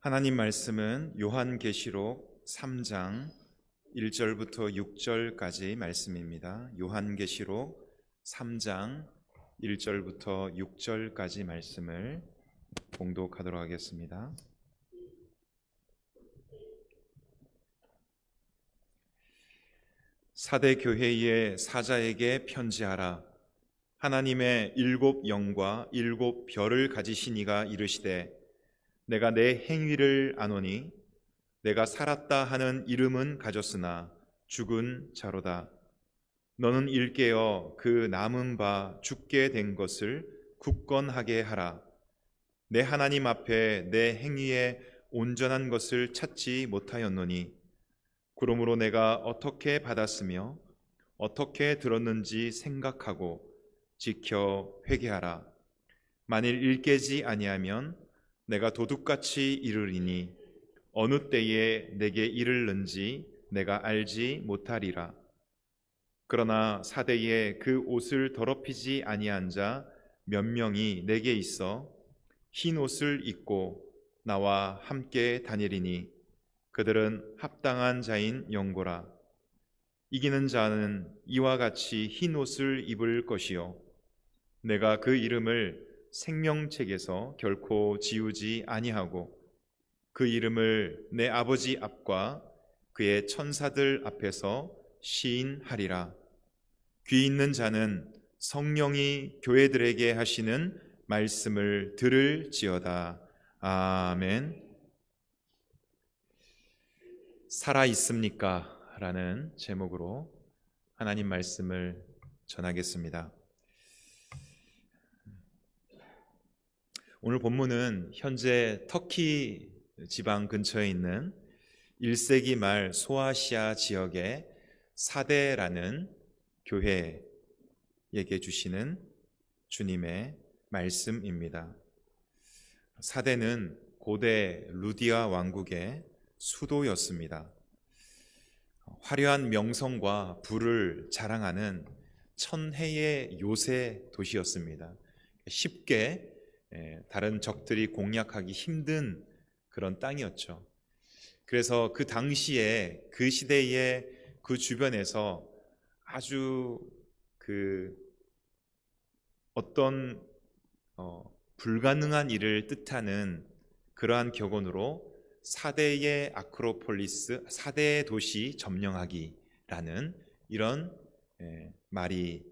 하나님 말씀은 요한계시록 3장 1절부터 6절까지 말씀입니다. 요한계시록 3장 1절부터 6절까지 말씀을 봉독하도록 하겠습니다. 사대 교회의 사자에게 편지하라. 하나님의 일곱 영과 일곱 별을 가지신 이가 이르시되 내가 내 행위를 아노니 내가 살았다 하는 이름은 가졌으나 죽은 자로다. 너는 일깨어 그 남은 바 죽게 된 것을 굳건하게 하라. 내 하나님 앞에 내 행위에 온전한 것을 찾지 못하였노니 그러므로 내가 어떻게 받았으며 어떻게 들었는지 생각하고 지켜 회개하라. 만일 일깨지 아니하면 내가 도둑같이 이르리니 어느 때에 내게 이르는지 내가 알지 못하리라. 그러나 사대에 그 옷을 더럽히지 아니한 자 몇 명이 내게 있어 흰 옷을 입고 나와 함께 다니리니 그들은 합당한 자인 영고라. 이기는 자는 이와 같이 흰 옷을 입을 것이요. 내가 그 이름을 생명책에서 결코 지우지 아니하고 그 이름을 내 아버지 앞과 그의 천사들 앞에서 시인하리라. 귀 있는 자는 성령이 교회들에게 하시는 말씀을 들을지어다. 아멘. 살아 있습니까? 라는 제목으로 하나님 말씀을 전하겠습니다. 오늘 본문은 현재 터키 지방 근처에 있는 1세기 말 소아시아 지역의 사대라는 교회에게 주시는 주님의 말씀입니다. 사대는 고대 루디아 왕국의 수도였습니다. 화려한 명성과 부를 자랑하는 천혜의 요새 도시였습니다. 쉽게 예, 다른 적들이 공략하기 힘든 그런 땅이었죠. 그래서 그 당시에 그 시대에 그 주변에서 아주 그 어떤 어, 불가능한 일을 뜻하는 그러한 격언으로 사대의 아크로폴리스, 사대의 도시 점령하기라는 이런 예, 말이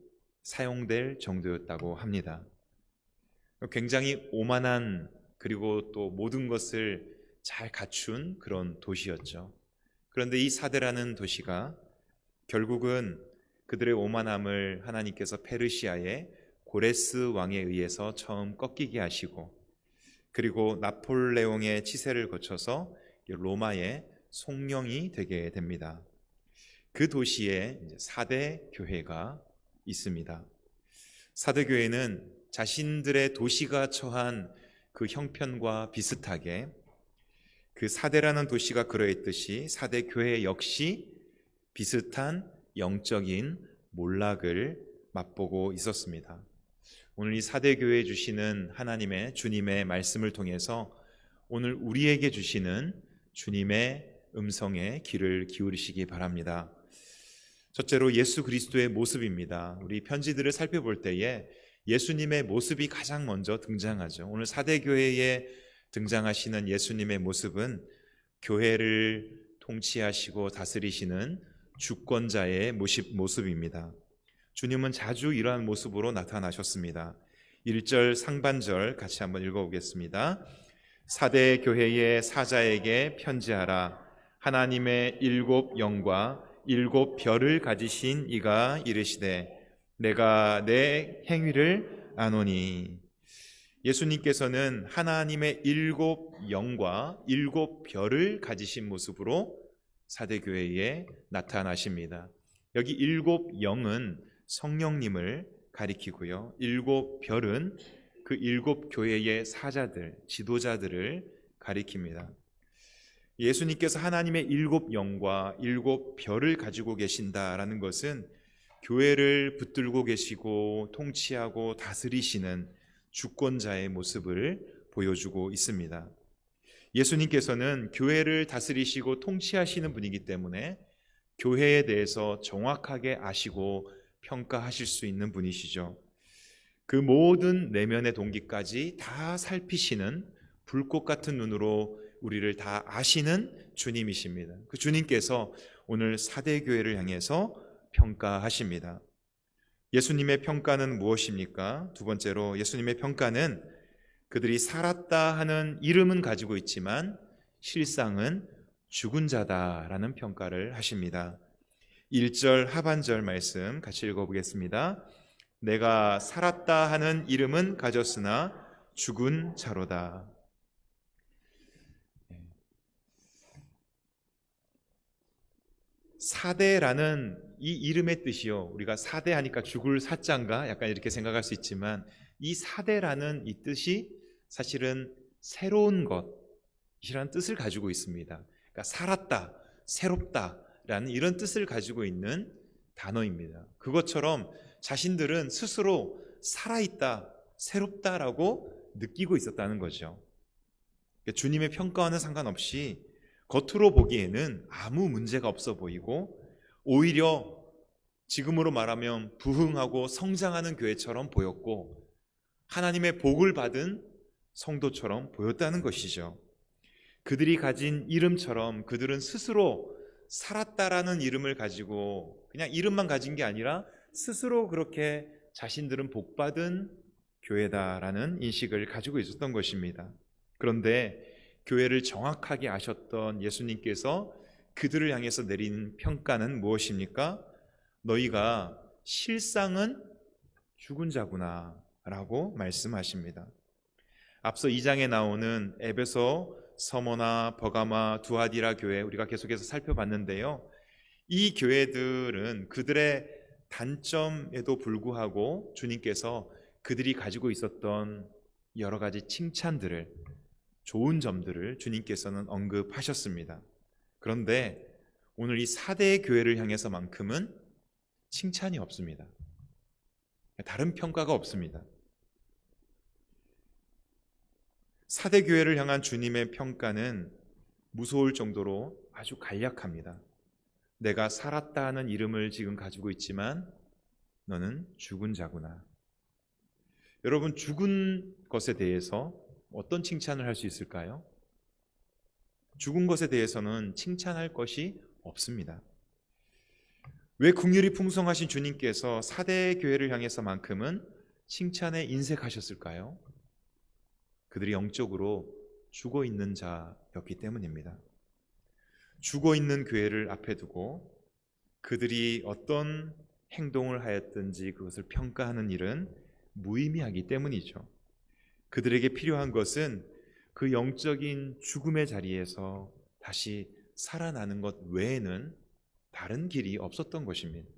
사용될 정도였다고 합니다. 굉장히 오만한 그리고 또 모든 것을 잘 갖춘 그런 도시였죠. 그런데 이 사대라는 도시가 결국은 그들의 오만함을 하나님께서 페르시아의 고레스 왕에 의해서 처음 꺾이게 하시고 그리고 나폴레옹의 치세를 거쳐서 로마의 송령이 되게 됩니다. 그 도시에 사대 교회가 있습니다. 사대 교회는 자신들의 도시가 처한 그 형편과 비슷하게 그 사대라는 도시가 그러했듯이 사대 교회 역시 비슷한 영적인 몰락을 맛보고 있었습니다. 오늘 이 사대 교회에 주시는 하나님의 주님의 말씀을 통해서 오늘 우리에게 주시는 주님의 음성에 귀를 기울이시기 바랍니다. 첫째로 예수 그리스도의 모습입니다. 우리 편지들을 살펴볼 때에 예수님의 모습이 가장 먼저 등장하죠. 오늘 사대교회에 등장하시는 예수님의 모습은 교회를 통치하시고 다스리시는 주권자의 모습 입니다. 주님은 자주 이러한 모습으로 나타나셨습니다. 1절 상반절 같이 한번 읽어보겠습니다. 사대 교회의 사자에게 편지하라. 하나님의 일곱 영과 일곱 별을 가지신 이가 이르시되 내가 내 행위를 아노니 예수님께서는 하나님의 일곱 영과 일곱 별을 가지신 모습으로 사대교회에 나타나십니다. 여기 일곱 영은 성령님을 가리키고요. 일곱 별은 그 일곱 교회의 사자들, 지도자들을 가리킵니다. 예수님께서 하나님의 일곱 영과 일곱 별을 가지고 계신다라는 것은 교회를 붙들고 계시고 통치하고 다스리시는 주권자의 모습을 보여주고 있습니다. 예수님께서는 교회를 다스리시고 통치하시는 분이기 때문에 교회에 대해서 정확하게 아시고 평가하실 수 있는 분이시죠. 그 모든 내면의 동기까지 다 살피시는 불꽃 같은 눈으로 우리를 다 아시는 주님이십니다. 그 주님께서 오늘 사대 교회를 향해서 평가하십니다. 예수님의 평가는 무엇입니까? 두 번째로 예수님의 평가는 그들이 살았다 하는 이름은 가지고 있지만 실상은 죽은 자다라는 평가를 하십니다. 1절 하반절 말씀 같이 읽어보겠습니다. 내가 살았다 하는 이름은 가졌으나 죽은 자로다. 사대라는 이 이름의 뜻이요. 우리가 사대하니까 죽을 사자인가 약간 이렇게 생각할 수 있지만 이 사대라는 이 뜻이 사실은 새로운 것이라는 뜻을 가지고 있습니다. 그러니까 살았다, 새롭다라는 이런 뜻을 가지고 있는 단어입니다. 그것처럼 자신들은 스스로 살아있다, 새롭다라고 느끼고 있었다는 거죠. 그러니까 주님의 평가와는 상관없이 겉으로 보기에는 아무 문제가 없어 보이고 오히려 지금으로 말하면 부흥하고 성장하는 교회처럼 보였고 하나님의 복을 받은 성도처럼 보였다는 것이죠. 그들이 가진 이름처럼 그들은 스스로 살았다라는 이름을 가지고 그냥 이름만 가진 게 아니라 스스로 그렇게 자신들은 복받은 교회다라는 인식을 가지고 있었던 것입니다. 그런데 교회를 정확하게 아셨던 예수님께서 그들을 향해서 내린 평가는 무엇입니까? 너희가 실상은 죽은 자구나 라고 말씀하십니다. 앞서 2장에 나오는 에베소, 서머나, 버가마, 두아디라 교회 우리가 계속해서 살펴봤는데요. 이 교회들은 그들의 단점에도 불구하고 주님께서 그들이 가지고 있었던 여러 가지 칭찬들을 좋은 점들을 주님께서는 언급하셨습니다. 그런데 오늘 이 사대 교회를 향해서만큼은 칭찬이 없습니다. 다른 평가가 없습니다. 사대 교회를 향한 주님의 평가는 무서울 정도로 아주 간략합니다. 내가 살았다 하는 이름을 지금 가지고 있지만 너는 죽은 자구나. 여러분, 죽은 것에 대해서 어떤 칭찬을 할 수 있을까요? 죽은 것에 대해서는 칭찬할 것이 없습니다. 왜 국률이 풍성하신 주님께서 사대 교회를 향해서만큼은 칭찬에 인색하셨을까요? 그들이 영적으로 죽어 있는 자였기 때문입니다. 죽어 있는 교회를 앞에 두고 그들이 어떤 행동을 하였든지 그것을 평가하는 일은 무의미하기 때문이죠. 그들에게 필요한 것은 그 영적인 죽음의 자리에서 다시 살아나는 것 외에는 다른 길이 없었던 것입니다.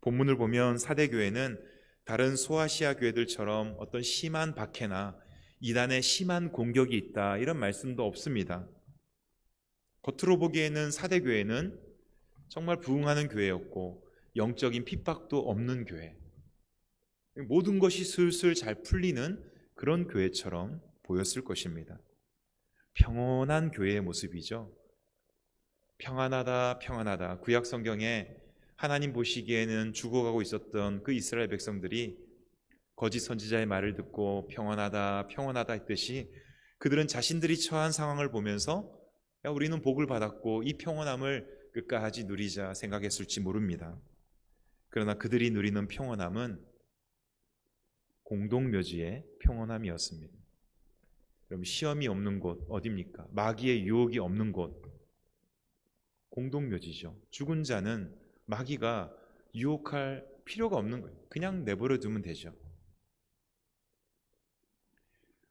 본문을 보면 사대교회는 다른 소아시아 교회들처럼 어떤 심한 박해나 이단의 심한 공격이 있다 이런 말씀도 없습니다. 겉으로 보기에는 사대교회는 정말 부흥하는 교회였고 영적인 핍박도 없는 교회. 모든 것이 슬슬 잘 풀리는 그런 교회처럼 보였을 것입니다. 평온한 교회의 모습이죠. 평안하다, 평안하다. 구약 성경에 하나님 보시기에는 죽어가고 있었던 그 이스라엘 백성들이 거짓 선지자의 말을 듣고 평안하다, 평안하다 했듯이 그들은 자신들이 처한 상황을 보면서 야, 우리는 복을 받았고 이 평온함을 끝까지 누리자 생각했을지 모릅니다. 그러나 그들이 누리는 평온함은 공동묘지의 평온함이었습니다. 그럼 시험이 없는 곳 어디입니까? 마귀의 유혹이 없는 곳 공동묘지죠. 죽은 자는 마귀가 유혹할 필요가 없는 거예요. 그냥 내버려 두면 되죠.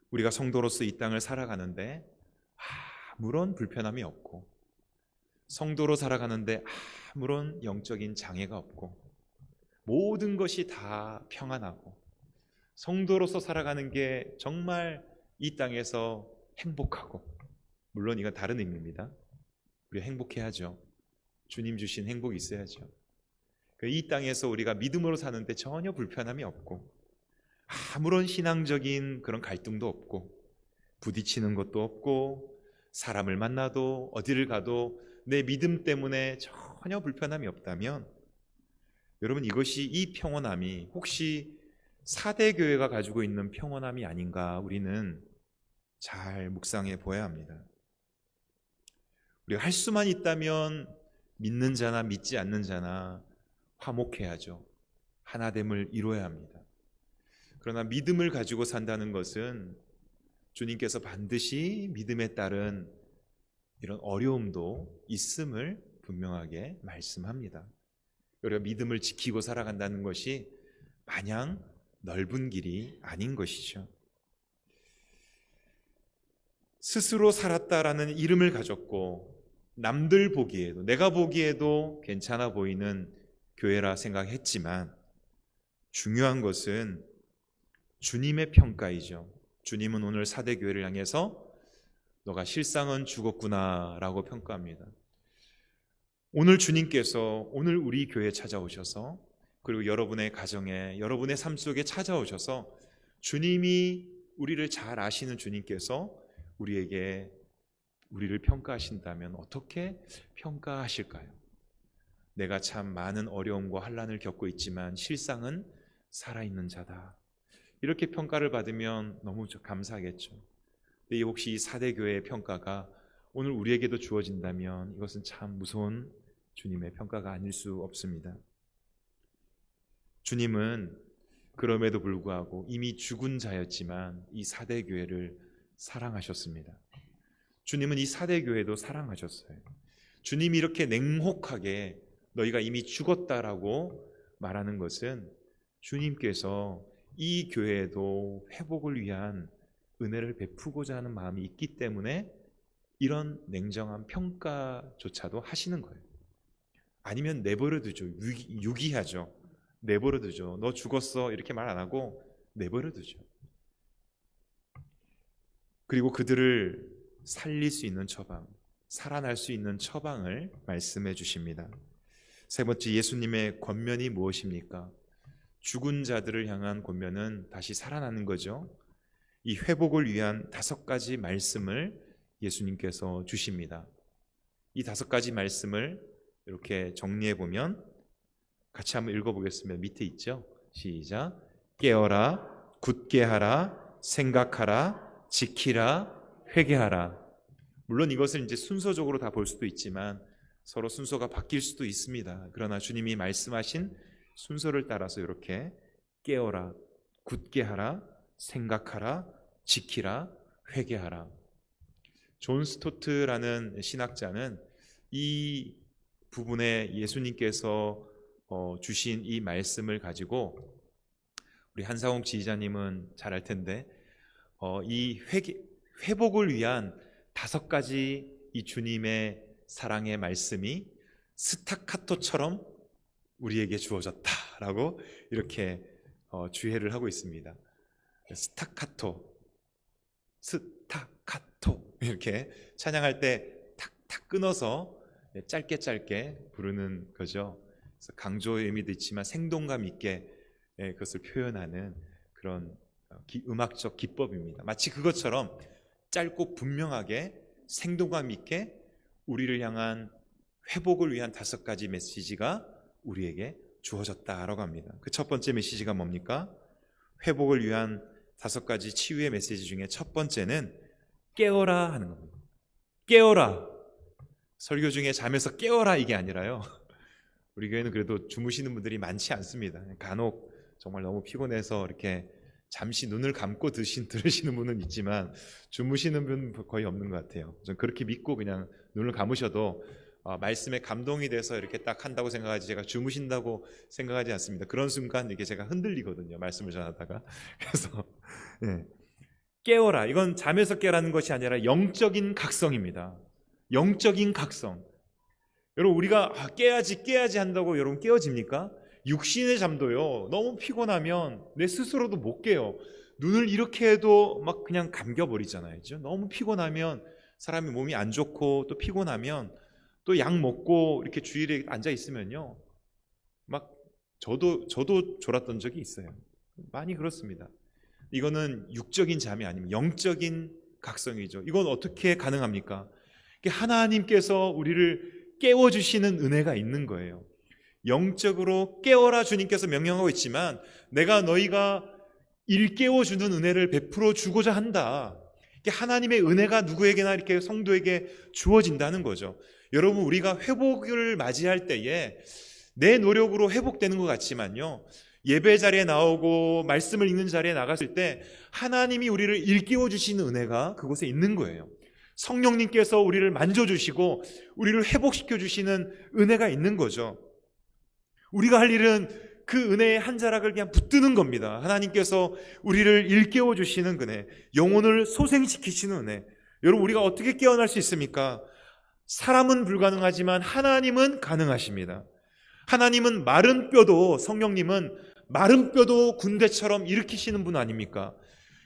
우리가 성도로서 이 땅을 살아가는데 아무런 불편함이 없고 성도로 살아가는데 아무런 영적인 장애가 없고 모든 것이 다 평안하고 성도로서 살아가는 게 정말 이 땅에서 행복하고 물론 이건 다른 의미입니다. 우리 행복해야죠. 주님 주신 행복이 있어야죠. 그이 땅에서 우리가 믿음으로 사는데 전혀 불편함이 없고 아무런 신앙적인 그런 갈등도 없고 부딪히는 것도 없고 사람을 만나도 어디를 가도 내 믿음 때문에 전혀 불편함이 없다면 여러분 이것이 이 평온함이 혹시 사대 교회가 가지고 있는 평온함이 아닌가 우리는 잘 묵상해 보아야 합니다. 우리가 할 수만 있다면 믿는 자나 믿지 않는 자나 화목해야죠. 하나됨을 이루어야 합니다. 그러나 믿음을 가지고 산다는 것은 주님께서 반드시 믿음에 따른 이런 어려움도 있음을 분명하게 말씀합니다. 우리가 믿음을 지키고 살아간다는 것이 마냥 넓은 길이 아닌 것이죠. 스스로 살았다라는 이름을 가졌고 남들 보기에도 내가 보기에도 괜찮아 보이는 교회라 생각했지만 중요한 것은 주님의 평가이죠. 주님은 오늘 사대 교회를 향해서 너가 실상은 죽었구나라고 평가합니다. 오늘 주님께서 오늘 우리 교회에 찾아오셔서 그리고 여러분의 가정에 여러분의 삶 속에 찾아오셔서 주님이 우리를 잘 아시는 주님께서 우리에게 우리를 평가하신다면 어떻게 평가하실까요? 내가 참 많은 어려움과 환란을 겪고 있지만 실상은 살아있는 자다. 이렇게 평가를 받으면 너무 감사하겠죠. 근데 혹시 이 사대 교회의 평가가 오늘 우리에게도 주어진다면 이것은 참 무서운 주님의 평가가 아닐 수 없습니다. 주님은 그럼에도 불구하고 이미 죽은 자였지만 이 사대 교회를 사랑하셨습니다. 주님은 이 사대 교회도 사랑하셨어요. 주님이 이렇게 냉혹하게 너희가 이미 죽었다라고 말하는 것은 주님께서 이 교회에도 회복을 위한 은혜를 베푸고자 하는 마음이 있기 때문에 이런 냉정한 평가조차도 하시는 거예요. 아니면 내버려 두죠. 유기, 하죠 내버려 두죠. 너 죽었어. 이렇게 말 안 하고 내버려 두죠. 그리고 그들을 살릴 수 있는 처방, 살아날 수 있는 처방을 말씀해 주십니다. 세 번째 예수님의 권면이 무엇입니까? 죽은 자들을 향한 권면은 다시 살아나는 거죠. 이 회복을 위한 다섯 가지 말씀을 예수님께서 주십니다. 이 다섯 가지 말씀을 이렇게 정리해 보면 같이 한번 읽어 보겠습니다. 밑에 있죠? 시작. 깨어라, 굳게 하라, 생각하라, 지키라, 회개하라. 물론 이것을 이제 순서적으로 다 볼 수도 있지만 서로 순서가 바뀔 수도 있습니다. 그러나 주님이 말씀하신 순서를 따라서 이렇게 깨어라, 굳게 하라, 생각하라, 지키라, 회개하라. 존 스토트라는 신학자는 이 부분에 예수님께서 어, 주신 이 말씀을 가지고 우리 한상욱 지휘자님은 잘 알 텐데 어, 이 회개, 회복을 위한 다섯 가지 이 주님의 사랑의 말씀이 스타카토처럼 우리에게 주어졌다라고 이렇게 어, 주해를 하고 있습니다. 스타카토, 스타카토 이렇게 찬양할 때 탁탁 끊어서 짧게 짧게 부르는 거죠. 그래서 강조의 의미도 있지만 생동감 있게 예, 그것을 표현하는 그런 어, 음악적 기법입니다. 마치 그것처럼 짧고 분명하게 생동감 있게 우리를 향한 회복을 위한 다섯 가지 메시지가 우리에게 주어졌다라고 합니다. 그 첫 번째 메시지가 뭡니까? 회복을 위한 다섯 가지 치유의 메시지 중에 첫 번째는 깨어라 하는 겁니다. 깨어라. 설교 중에 잠에서 깨어라 이게 아니라요. 우리 교회는 그래도 주무시는 분들이 많지 않습니다. 간혹 정말 너무 피곤해서 이렇게 잠시 눈을 감고 드신, 들으시는 분은 있지만 주무시는 분 거의 없는 것 같아요. 전 그렇게 믿고 그냥 눈을 감으셔도 어, 말씀에 감동이 돼서 이렇게 딱 한다고 생각하지 제가 주무신다고 생각하지 않습니다. 그런 순간 이렇게 제가 흔들리거든요. 말씀을 전하다가 그래서 예. 깨어라. 이건 잠에서 깨라는 것이 아니라 영적인 각성입니다. 영적인 각성. 여러분 우리가 아, 깨야지 깨야지 한다고 여러분 깨어집니까? 육신의 잠도요. 너무 피곤하면 내 스스로도 못 깨요. 눈을 이렇게 해도 막 그냥 감겨 버리잖아요. 너무 피곤하면 사람이 몸이 안 좋고 또 피곤하면 또 약 먹고 이렇게 주일에 앉아 있으면요. 막 저도 저도 졸았던 적이 있어요. 많이 그렇습니다. 이거는 육적인 잠이 아니면 영적인 각성이죠. 이건 어떻게 가능합니까? 하나님께서 우리를 깨워주시는 은혜가 있는 거예요. 영적으로 깨워라 주님께서 명령하고 있지만 내가 너희가 일깨워 주는 은혜를 베풀어 주고자 한다. 하나님의 은혜가 누구에게나 이렇게 성도에게 주어진다는 거죠. 여러분, 우리가 회복을 맞이할 때에 내 노력으로 회복되는 것 같지만요. 예배 자리에 나오고 말씀을 읽는 자리에 나갔을 때 하나님이 우리를 일깨워 주시는 은혜가 그곳에 있는 거예요. 성령님께서 우리를 만져주시고 우리를 회복시켜 주시는 은혜가 있는 거죠. 우리가 할 일은 그 은혜의 한 자락을 그냥 붙드는 겁니다. 하나님께서 우리를 일깨워 주시는 은혜, 영혼을 소생시키시는 은혜. 여러분, 우리가 어떻게 깨어날 수 있습니까? 사람은 불가능하지만 하나님은 가능하십니다. 하나님은 마른 뼈도, 성령님은 마른 뼈도 군대처럼 일으키시는 분 아닙니까?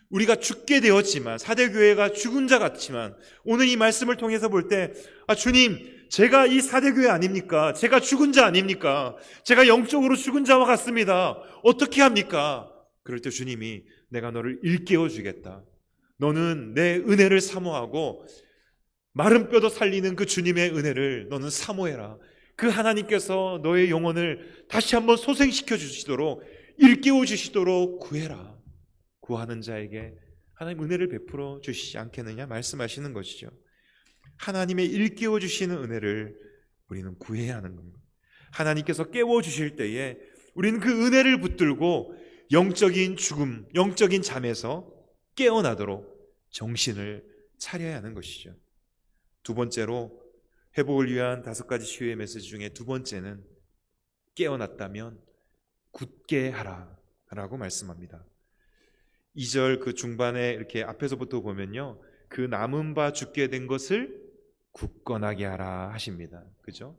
우리가 죽게 되었지만, 사대 교회가 죽은 자 같지만, 오늘 이 말씀을 통해서 볼 때, 아, 주님, 제가 이 사대 교회 아닙니까? 제가 죽은 자 아닙니까? 제가 영적으로 죽은 자와 같습니다. 어떻게 합니까? 그럴 때 주님이 내가 너를 일깨워 주겠다. 너는 내 은혜를 사모하고 마른 뼈도 살리는 그 주님의 은혜를 너는 사모해라. 그 하나님께서 너의 영혼을 다시 한번 소생시켜 주시도록 일깨워 주시도록 구해라. 구하는 자에게 하나님 은혜를 베풀어 주시지 않겠느냐 말씀하시는 것이죠. 하나님의 일깨워 주시는 은혜를 우리는 구해야 하는 겁니다. 하나님께서 깨워 주실 때에 우리는 그 은혜를 붙들고 영적인 죽음, 영적인 잠에서 깨어나도록 정신을 차려야 하는 것이죠. 두 번째로 회복을 위한 다섯 가지 치유의 메시지 중에 두 번째는 깨어났다면 굳게 하라 라고 말씀합니다. 2절 그 중반에 이렇게 앞에서부터 보면요. 그 남은 바 죽게 된 것을 굳건하게 하라 하십니다. 그죠?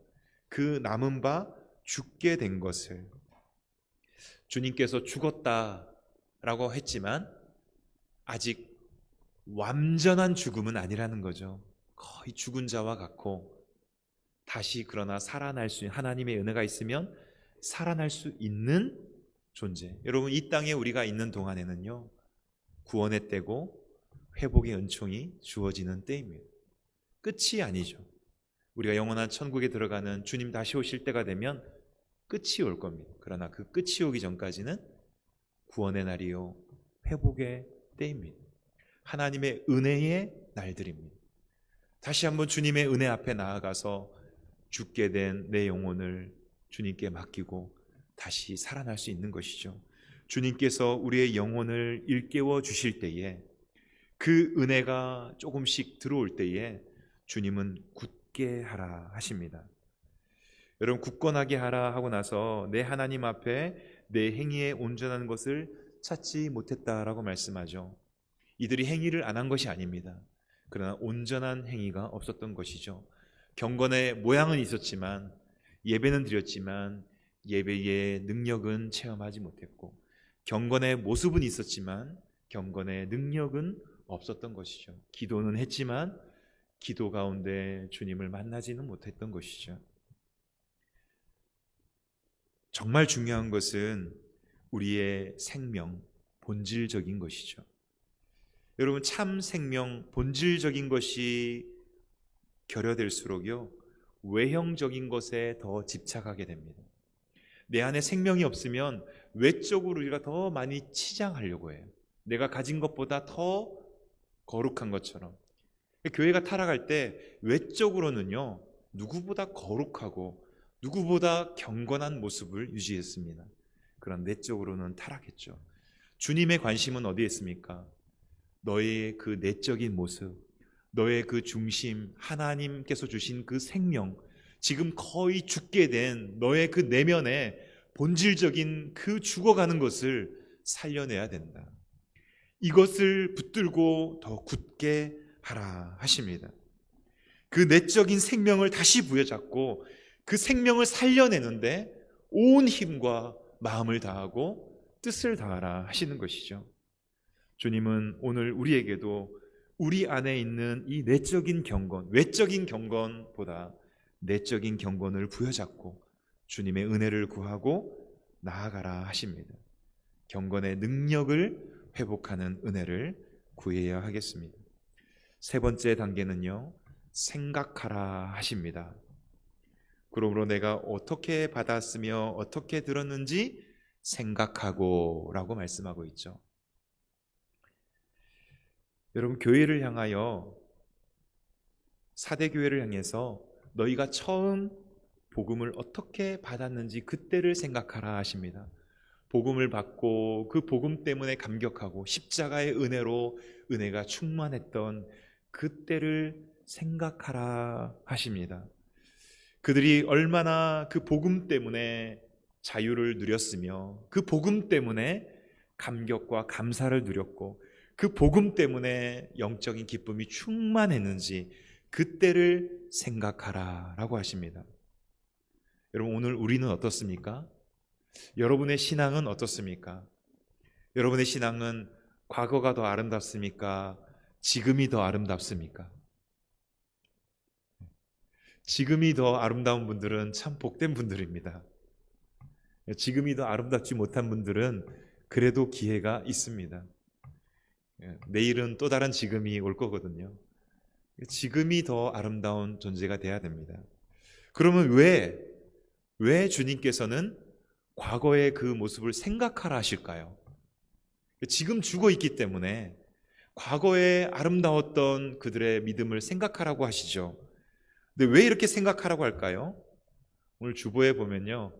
그 남은 바 죽게 된 것을 주님께서 죽었다라고 했지만 아직 완전한 죽음은 아니라는 거죠. 거의 죽은 자와 같고 다시 그러나 살아날 수 있는 하나님의 은혜가 있으면 살아날 수 있는 존재. 여러분 이 땅에 우리가 있는 동안에는요. 구원의 때고 회복의 은총이 주어지는 때입니다. 끝이 아니죠. 우리가 영원한 천국에 들어가는 주님 다시 오실 때가 되면 끝이 올 겁니다. 그러나 그 끝이 오기 전까지는 구원의 날이요. 회복의 때입니다. 하나님의 은혜의 날들입니다. 다시 한번 주님의 은혜 앞에 나아가서 죽게 된 내 영혼을 주님께 맡기고 다시 살아날 수 있는 것이죠. 주님께서 우리의 영혼을 일깨워 주실 때에 그 은혜가 조금씩 들어올 때에 주님은 굳게 하라 하십니다. 여러분 굳건하게 하라 하고 나서 내 하나님 앞에 내 행위에 온전한 것을 찾지 못했다라고 말씀하죠. 이들이 행위를 안 한 것이 아닙니다. 그러나 온전한 행위가 없었던 것이죠. 경건의 모양은 있었지만 예배는 드렸지만 예배의 능력은 체험하지 못했고 경건의 모습은 있었지만 경건의 능력은 없었던 것이죠. 기도는 했지만 기도 가운데 주님을 만나지는 못했던 것이죠. 정말 중요한 것은 우리의 생명, 본질적인 것이죠. 여러분, 참 생명, 본질적인 것이 결여될수록요, 외형적인 것에 더 집착하게 됩니다. 내 안에 생명이 없으면 외적으로 우리가 더 많이 치장하려고 해요. 내가 가진 것보다 더 거룩한 것처럼. 교회가 타락할 때 외적으로는요, 누구보다 거룩하고 누구보다 경건한 모습을 유지했습니다. 그런 내적으로는 타락했죠. 주님의 관심은 어디에 있습니까? 너의 그 내적인 모습, 너의 그 중심, 하나님께서 주신 그 생명, 지금 거의 죽게 된 너의 그 내면에 본질적인 그 죽어가는 것을 살려내야 된다. 이것을 붙들고 더 굳게 하라 하십니다. 그 내적인 생명을 다시 부여잡고 그 생명을 살려내는데 온 힘과 마음을 다하고 뜻을 다하라 하시는 것이죠. 주님은 오늘 우리에게도 우리 안에 있는 이 내적인 경건, 외적인 경건보다 내적인 경건을 부여잡고 주님의 은혜를 구하고 나아가라 하십니다. 경건의 능력을 회복하는 은혜를 구해야 하겠습니다. 세 번째 단계는요, 생각하라 하십니다. 그러므로 내가 어떻게 받았으며 어떻게 들었는지 생각하고 라고 말씀하고 있죠. 여러분, 교회를 향하여, 사대교회를 향해서 너희가 처음 복음을 어떻게 받았는지 그때를 생각하라 하십니다. 복음을 받고 그 복음 때문에 감격하고 십자가의 은혜로 은혜가 충만했던 그때를 생각하라 하십니다. 그들이 얼마나 그 복음 때문에 자유를 누렸으며 그 복음 때문에 감격과 감사를 누렸고 그 복음 때문에 영적인 기쁨이 충만했는지 그때를 생각하라 라고 하십니다. 여러분 오늘 우리는 어떻습니까? 여러분의 신앙은 어떻습니까? 여러분의 신앙은 과거가 더 아름답습니까? 지금이 더 아름답습니까? 지금이 더 아름다운 분들은 참 복된 분들입니다. 지금이 더 아름답지 못한 분들은 그래도 기회가 있습니다. 내일은 또 다른 지금이 올 거거든요. 지금이 더 아름다운 존재가 돼야 됩니다. 그러면 왜, 왜 주님께서는 과거의 그 모습을 생각하라 하실까요? 지금 죽어 있기 때문에 과거에 아름다웠던 그들의 믿음을 생각하라고 하시죠. 근데 왜 이렇게 생각하라고 할까요? 오늘 주보에 보면요.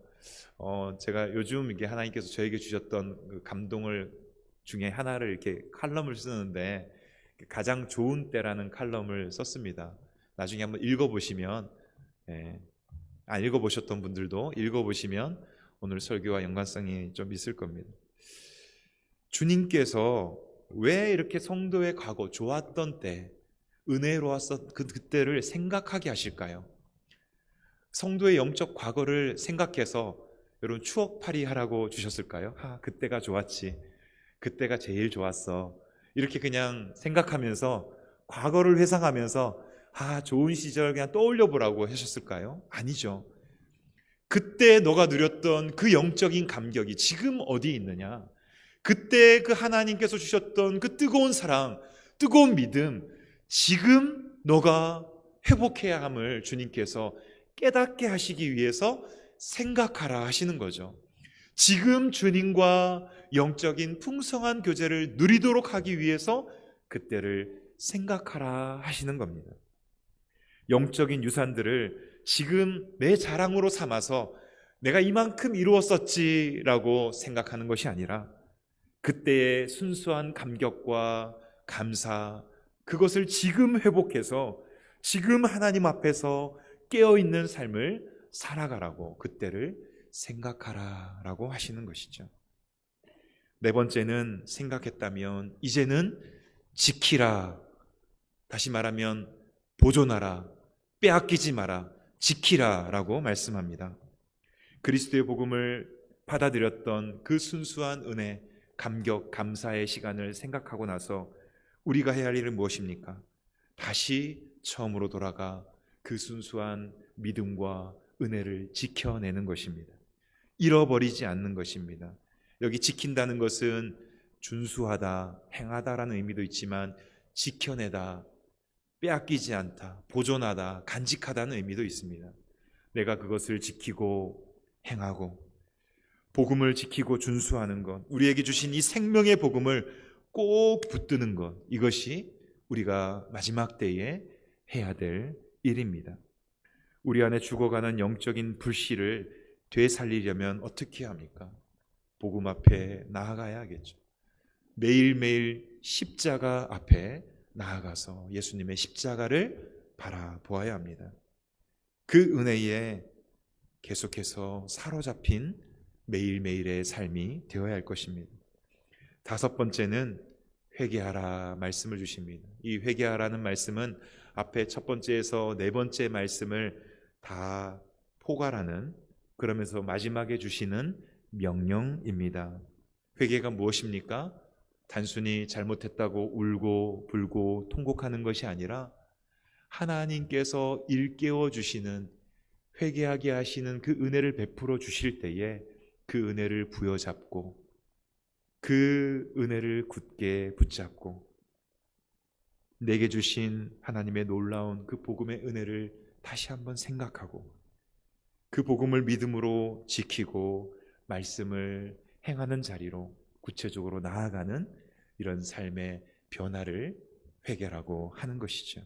어, 제가 요즘 이게 하나님께서 저에게 주셨던 그 감동을 중에 하나를 이렇게 칼럼을 쓰는데 가장 좋은 때라는 칼럼을 썼습니다. 나중에 한번 읽어보시면, 예, 안 읽어보셨던 분들도 읽어보시면 오늘 설교와 연관성이 좀 있을 겁니다. 주님께서 왜 이렇게 성도의 과거 좋았던 때 은혜로웠던 그 그때를 생각하게 하실까요? 성도의 영적 과거를 생각해서 여러분 추억팔이 하라고 주셨을까요? 아, 그때가 좋았지. 그때가 제일 좋았어. 이렇게 그냥 생각하면서 과거를 회상하면서 아, 좋은 시절 그냥 떠올려 보라고 하셨을까요? 아니죠. 그때 너가 누렸던 그 영적인 감격이 지금 어디 있느냐? 그때 그 하나님께서 주셨던 그 뜨거운 사랑, 뜨거운 믿음, 지금 너가 회복해야 함을 주님께서 깨닫게 하시기 위해서 생각하라 하시는 거죠. 지금 주님과 영적인 풍성한 교제를 누리도록 하기 위해서 그때를 생각하라 하시는 겁니다. 영적인 유산들을 지금 내 자랑으로 삼아서 내가 이만큼 이루었었지라고 생각하는 것이 아니라 그때의 순수한 감격과 감사, 그것을 지금 회복해서 지금 하나님 앞에서 깨어있는 삶을 살아가라고 그때를 생각하라 라고 하시는 것이죠. 네 번째는 생각했다면 이제는 지키라. 다시 말하면 보존하라. 빼앗기지 마라. 지키라 라고 말씀합니다. 그리스도의 복음을 받아들였던 그 순수한 은혜, 감격, 감사의 시간을 생각하고 나서 우리가 해야 할 일은 무엇입니까? 다시 처음으로 돌아가 그 순수한 믿음과 은혜를 지켜내는 것입니다. 잃어버리지 않는 것입니다. 여기 지킨다는 것은 준수하다, 행하다라는 의미도 있지만 지켜내다, 빼앗기지 않다, 보존하다, 간직하다는 의미도 있습니다. 내가 그것을 지키고 행하고 복음을 지키고 준수하는 것, 우리에게 주신 이 생명의 복음을 꼭 붙드는 것, 이것이 우리가 마지막 때에 해야 될 일입니다. 우리 안에 죽어가는 영적인 불씨를 되살리려면 어떻게 합니까? 복음 앞에 나아가야겠죠. 매일매일 십자가 앞에 나아가서 예수님의 십자가를 바라보아야 합니다. 그 은혜에 계속해서 사로잡힌 매일매일의 삶이 되어야 할 것입니다. 다섯 번째는 회개하라 말씀을 주십니다. 이 회개하라는 말씀은 앞에 첫 번째에서 네 번째 말씀을 다 포괄하는 그러면서 마지막에 주시는 명령입니다. 회개가 무엇입니까? 단순히 잘못했다고 울고 불고 통곡하는 것이 아니라 하나님께서 일깨워 주시는 회개하게 하시는 그 은혜를 베풀어 주실 때에 그 은혜를 부여잡고 그 은혜를 굳게 붙잡고 내게 주신 하나님의 놀라운 그 복음의 은혜를 다시 한번 생각하고 그 복음을 믿음으로 지키고 말씀을 행하는 자리로 구체적으로 나아가는 이런 삶의 변화를 회개라고 하는 것이죠.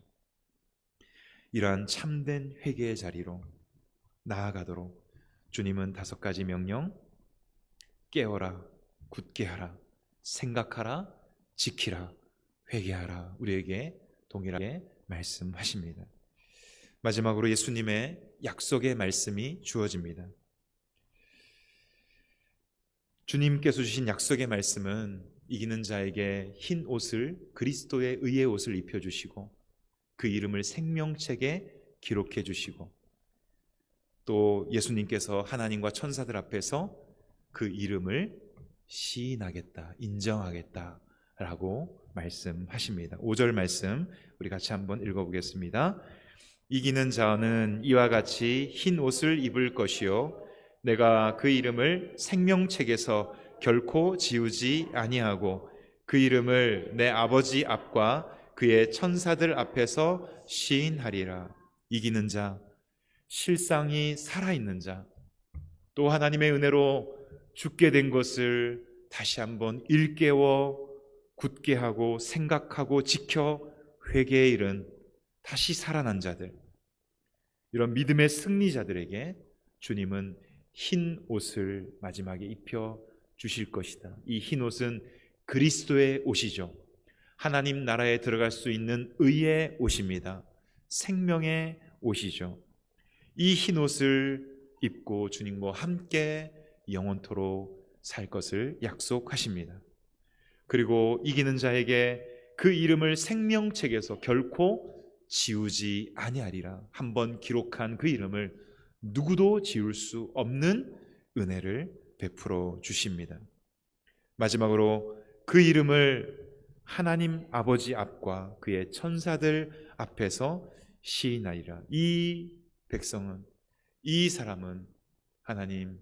이러한 참된 회개의 자리로 나아가도록 주님은 다섯 가지 명령 깨어라, 굳게 하라, 생각하라, 지키라, 회개하라 우리에게 동일하게 말씀하십니다. 마지막으로 예수님의 약속의 말씀이 주어집니다. 주님께서 주신 약속의 말씀은 이기는 자에게 흰 옷을 그리스도의 의의 옷을 입혀 주시고 그 이름을 생명책에 기록해 주시고 또 예수님께서 하나님과 천사들 앞에서 그 이름을 시인하겠다, 인정하겠다라고 말씀하십니다. 5절 말씀 우리 같이 한번 읽어 보겠습니다. 이기는 자는 이와 같이 흰 옷을 입을 것이요 내가 그 이름을 생명책에서 결코 지우지 아니하고 그 이름을 내 아버지 앞과 그의 천사들 앞에서 시인하리라. 이기는 자, 실상이 살아있는 자, 또 하나님의 은혜로 죽게 된 것을 다시 한번 일깨워 굳게 하고 생각하고 지켜 회개에 이른 다시 살아난 자들, 이런 믿음의 승리자들에게 주님은 흰 옷을 마지막에 입혀 주실 것이다. 이 흰 옷은 그리스도의 옷이죠. 하나님 나라에 들어갈 수 있는 의의 옷입니다. 생명의 옷이죠. 이 흰 옷을 입고 주님과 함께 영원토록 살 것을 약속하십니다. 그리고 이기는 자에게 그 이름을 생명책에서 결코 지우지 아니하리라. 한번 기록한 그 이름을 누구도 지울 수 없는 은혜를 베풀어 주십니다. 마지막으로 그 이름을 하나님 아버지 앞과 그의 천사들 앞에서 시인하리라. 이 백성은 이 사람은 하나님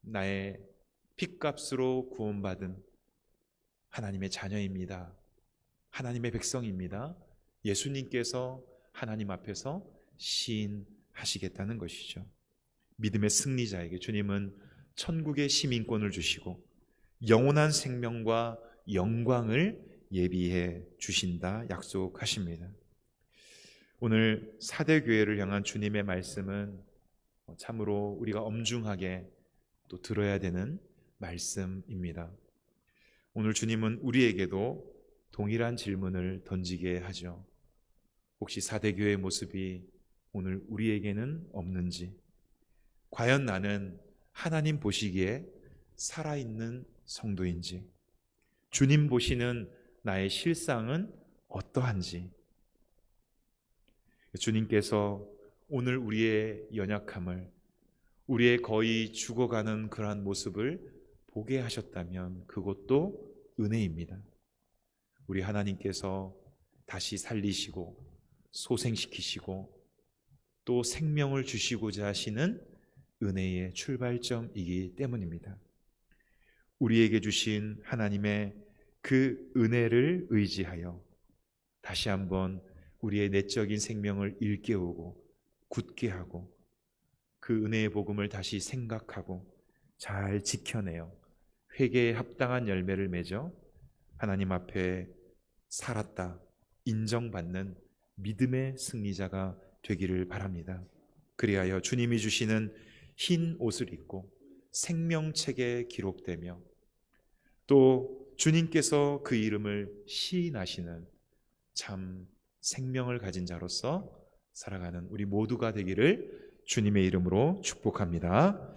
나의 핏값으로 구원받은 하나님의 자녀입니다. 하나님의 백성입니다. 예수님께서 하나님 앞에서 시인 하시겠다는 것이죠. 믿음의 승리자에게 주님은 천국의 시민권을 주시고 영원한 생명과 영광을 예비해 주신다 약속하십니다. 오늘 사대 교회를 향한 주님의 말씀은 참으로 우리가 엄중하게 또 들어야 되는 말씀입니다. 오늘 주님은 우리에게도 동일한 질문을 던지게 하죠. 혹시 사대교의 모습이 오늘 우리에게는 없는지, 과연 나는 하나님 보시기에 살아있는 성도인지, 주님 보시는 나의 실상은 어떠한지, 주님께서 오늘 우리의 연약함을, 우리의 거의 죽어가는 그러한 모습을 보게 하셨다면 그것도 은혜입니다. 우리 하나님께서 다시 살리시고 소생시키시고 또 생명을 주시고자 하시는 은혜의 출발점이기 때문입니다. 우리에게 주신 하나님의 그 은혜를 의지하여 다시 한번 우리의 내적인 생명을 일깨우고 굳게 하고 그 은혜의 복음을 다시 생각하고 잘 지켜내어 회개에 합당한 열매를 맺어 하나님 앞에 살았다 인정받는 믿음의 승리자가 되기를 바랍니다. 그리하여 주님이 주시는 흰 옷을 입고 생명책에 기록되며 또 주님께서 그 이름을 시인하시는 참 생명을 가진 자로서 살아가는 우리 모두가 되기를 주님의 이름으로 축복합니다.